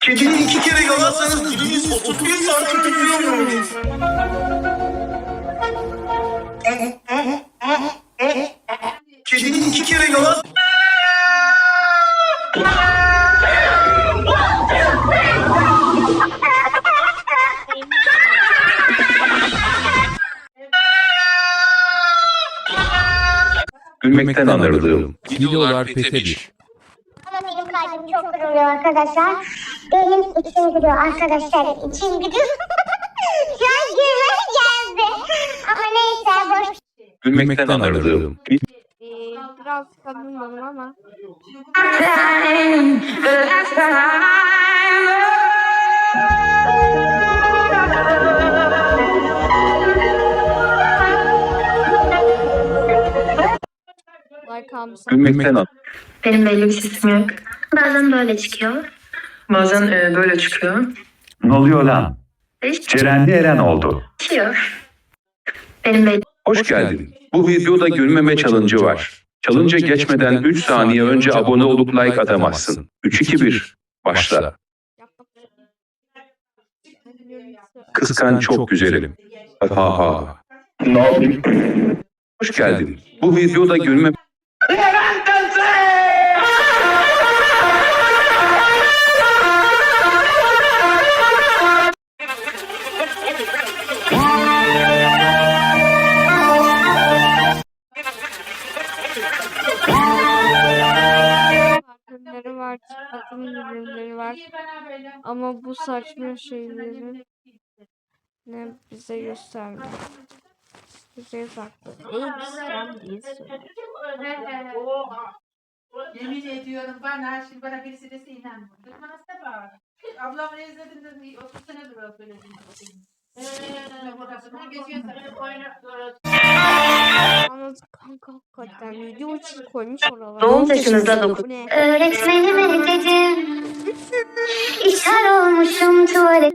Kedini iki kere yalarsanız diliniz 31 santim büyüyormuş. Kedini iki kere yalar... Gülmekten anırdığım. Bir. Ama çok kırılıyor arkadaşlar. Benim içim gidiyor arkadaşlar. İçim gidiyor. Şu an gülmem geldi. Ama neyse boş. Gülmekten. Bir Ee, biraz kadınladım ama. Almışsın. Gülmekten an. Benim belli bir sesim yok. Bazen böyle çıkıyor. Bazen e, böyle çıkıyor. Ne oluyor lan? Cerendi Eren oldu. Değişiyor. Benim Hoş geldin. Bu videoda gülmeme challenge'ı var. Challenge'a geçmeden 3 saniye önce abone olup like atamazsın. 3-2-1. Başla. Kıskan çok güzelim. Ha ha. Hoş geldin. Bu videoda gülme... Parfümleri Ama bu saçma şeyleri ne bize göstermiyor. Bize saklı. Ey sen değilsin. Yemin ediyorum bana şimdi bana birisi dese inanmam. Dedim hasta bak. Ablam ne izledin dedim 30 senedir o söyledim. Eee burasına geçiyorsa oyna. Anladık kanka hakikaten video için koymuş oralara. Doğum taşınızda dokun. Bu ne? Öğretmenime dedim. İshal olmuşum tuvalet.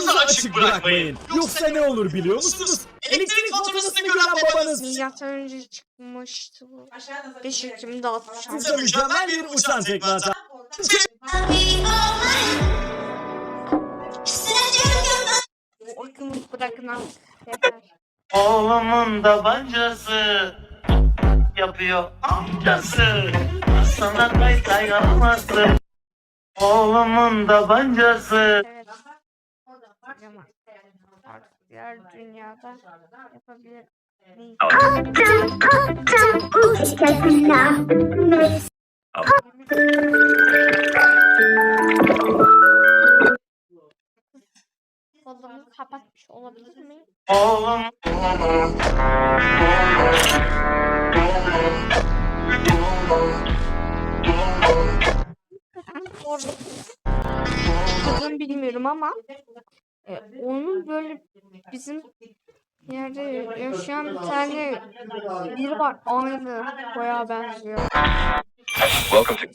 Televizyonunuzu açık bırakmayın. Yoksa ne olur biliyor musunuz? Elektrik faturasını gören babanız Milattan önce çıkmıştı bu. 5 Ekim'de atmış. size mükemmel bir uçan tekmata. O akımı bırakın artık. Oğlumun da bancası yapıyor amcası. Sana kay dayanması. Oğlumun da bancası. Evet. Ama artık diğer dünyada yapabilir? Koptum koptum uç katına. Kolumu kapatmış olabilir miyim? Orada kadın bilmiyorum ama e, onun böyle bizim yerde yaşayan bir tane biri var aynı boya benziyor. Welcome to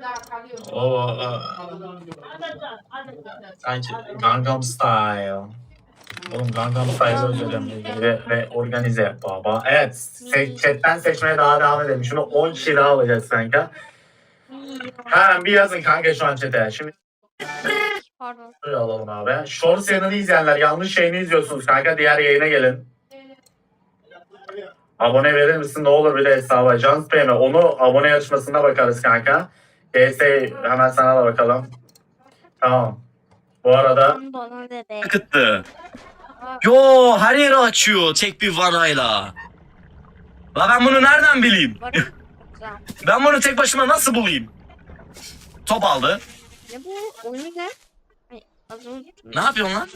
daha kalıyor. o sanki Gangnam Style. Oğlum Gangnam Style özledim ve, ve organize baba. Evet, se chatten seçmeye daha devam edelim. Şunu 10 kişi daha alacağız kanka. Hemen bir yazın kanka şu an chat'e. Şimdi Pardon. Şöyle alalım abi. Shorts yanını izleyenler yanlış şeyini izliyorsunuz kanka. Diğer yayına gelin. Abone verir misin ne olur bir de hesaba. Can spam'e onu abone yarışmasına bakarız kanka. DS hemen sana da bakalım. Tamam. Bu arada Bana dedi. Akıttı. Yo her yeri açıyor tek bir vanayla. La ben bunu nereden bileyim? Güzel. Ben bunu tek başıma nasıl bulayım? Top aldı. Ne bu? Oyunu ne? Ay, az önce Ne yapıyorsun lan?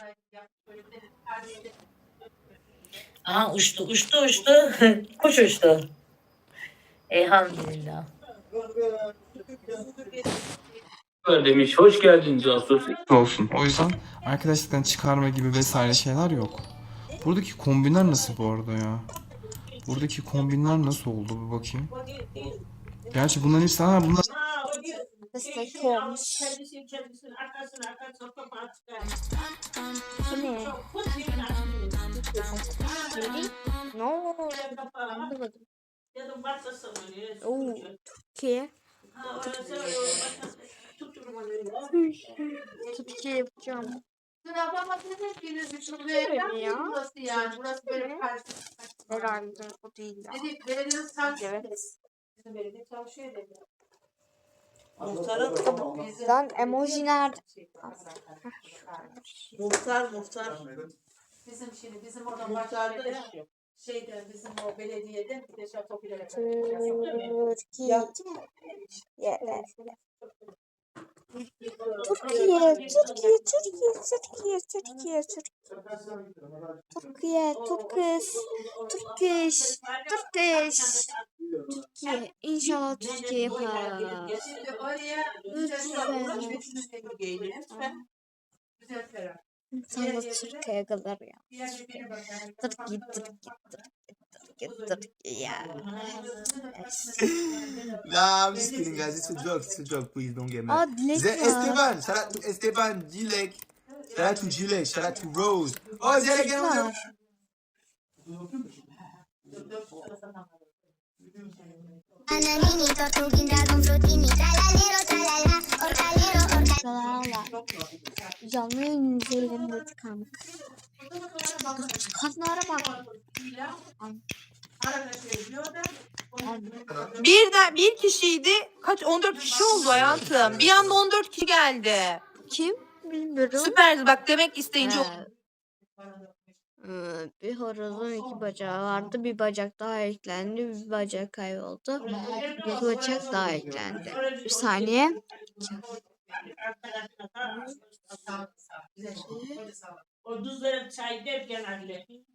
Aa uçtu uçtu uçtu. Kuş uçtu. Elhamdülillah. Demiş hoş geldin casus. olsun. O yüzden arkadaşlıktan çıkarma gibi vesaire şeyler yok. Buradaki kombinler nasıl bu arada ya? Buradaki kombinler nasıl oldu bir bakayım. Gerçi bunların hepsi ha bunlar destek olmuş. Bu ne? No. Oo, Türkiye. Türkiye yapacağım. Öyle ya. Burası yani. Burası böyle bir karşı. Herhalde o değil ya. Dedi, belediyenin sanki. Evet. Bizim belediye çalışıyor dedi. Lan emoji nerede? Muhtar muhtar. Bizim şimdi bizim orada başlarda şeyde bizim o belediyede bir de Şatopiler'e Türkiye. Türkiye, Türkiye, Türkiye, Türkiye, Türkiye, Türkiye, Türkiye, Türküs, Türküş, Türküş, Türkiye, İnşallah Türkiye yapar. Lütfen. İnşallah Türkiye kadar ya. Bakar. Türkiye, Türkiye, Türkiye, Türkiye. Nah, I'm just kidding, guys. It's a joke. It's a joke. Please don't get mad. Dilek Ze-. Esteban. Shout out to Esteban. Gilek. Shout out to Gilek. Shout out to Rose. Oh, Dilek again? var. Şalala. Canlı yayın izleyelim dedik kanka. Kadınlara bak. Bir de bir kişiydi. Kaç 14 kişi oldu hayatım. Bir anda 14 kişi geldi. Kim? Bilmiyorum. Süperdi bak demek isteyince He. Ee, bir horozun iki bacağı vardı. Bir bacak daha eklendi. Bir bacak kayboldu. Bir bacak daha eklendi. Bir saniye.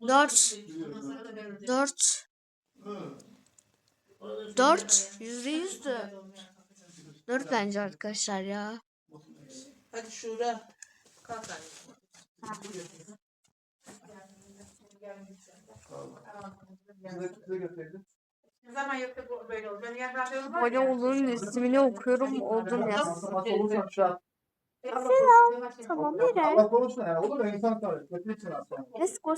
Dört. Dört. Dört. Yüzde yüzdü. Dört bence arkadaşlar ya. Hadi Şura. Kalk ne zaman yoksa böyle olur. Yanımda var Abone ya. olun ismini okuyorum. Oldum yaz. Selam. Tamam Eren. konuşma ya. Olur da insan tabii. Kötü için aslında. Let's go.